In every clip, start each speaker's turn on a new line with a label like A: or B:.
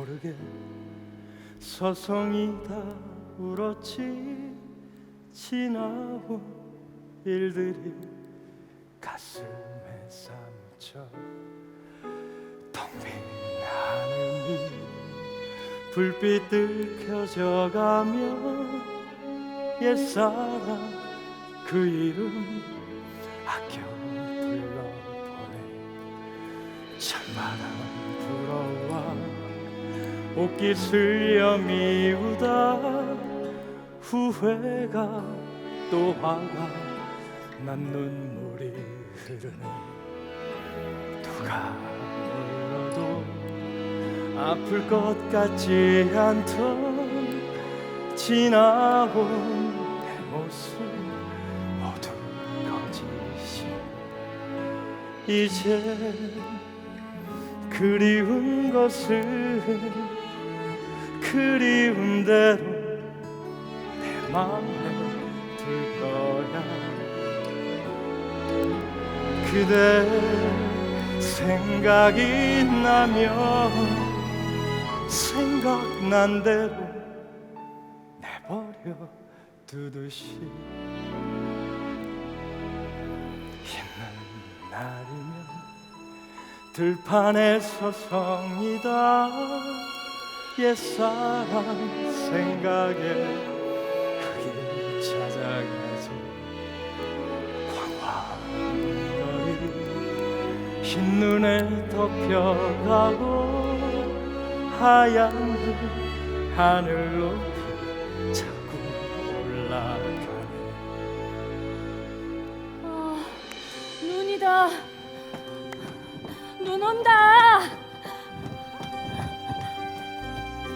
A: 모르게 서성이 다 울었지. 지나온 일들이 가슴에 삼쳐 텅빈 하늘이 불빛들 켜져가며 옛사랑 그 이름 아껴 불러보내 찬바람 옷깃 슬려 미우다. 후회가 또 화가 난 눈물이 흐르네. 누가 불러도 아플 것 같지 않던 지나온 내 모습 모두 거짓이 이제 그리운 것은 그리운 대로 내 맘에 둘 거야. 그대 생각이 나면 생각난 대로 내버려 두듯이 힘든 날이면 들판에 서성이다 옛사랑 생각에 그길 찾아가지 광화문거리 흰눈에 덮여가고 하얀 눈 하늘 높이 자꾸 올라가네
B: 아, 눈이다. 눈 온다.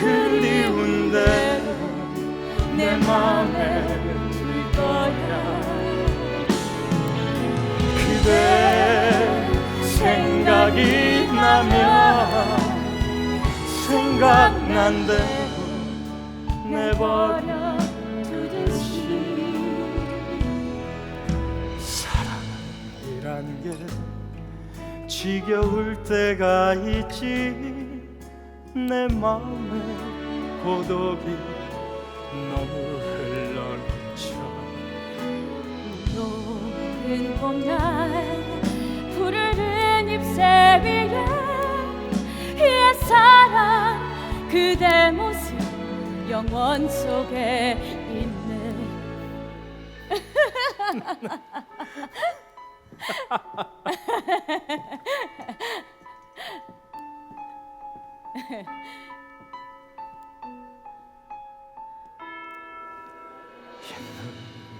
A: 그리운 대로 내 맘에 둘 거야. 그대 생각이 나면 생각난 대로 내버려 두듯이. 사랑이란 게 지겨울 때가 있지 내 마음에 고독이 너무 흘러넘쳐.
B: 노은 봄날 푸르른 잎새 위에 옛사랑 그대 모습 영원 속에 있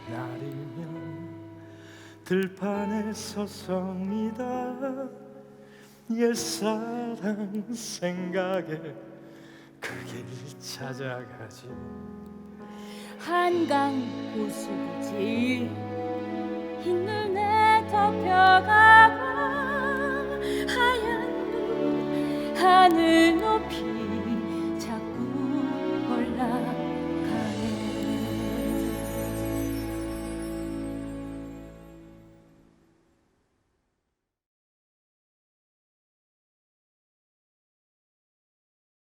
A: 옛날이면 들판에 서성이다. 옛사랑 생각에 그 길 찾아가지.
B: 한강 고수지. 흰눈에 덮여가 pure.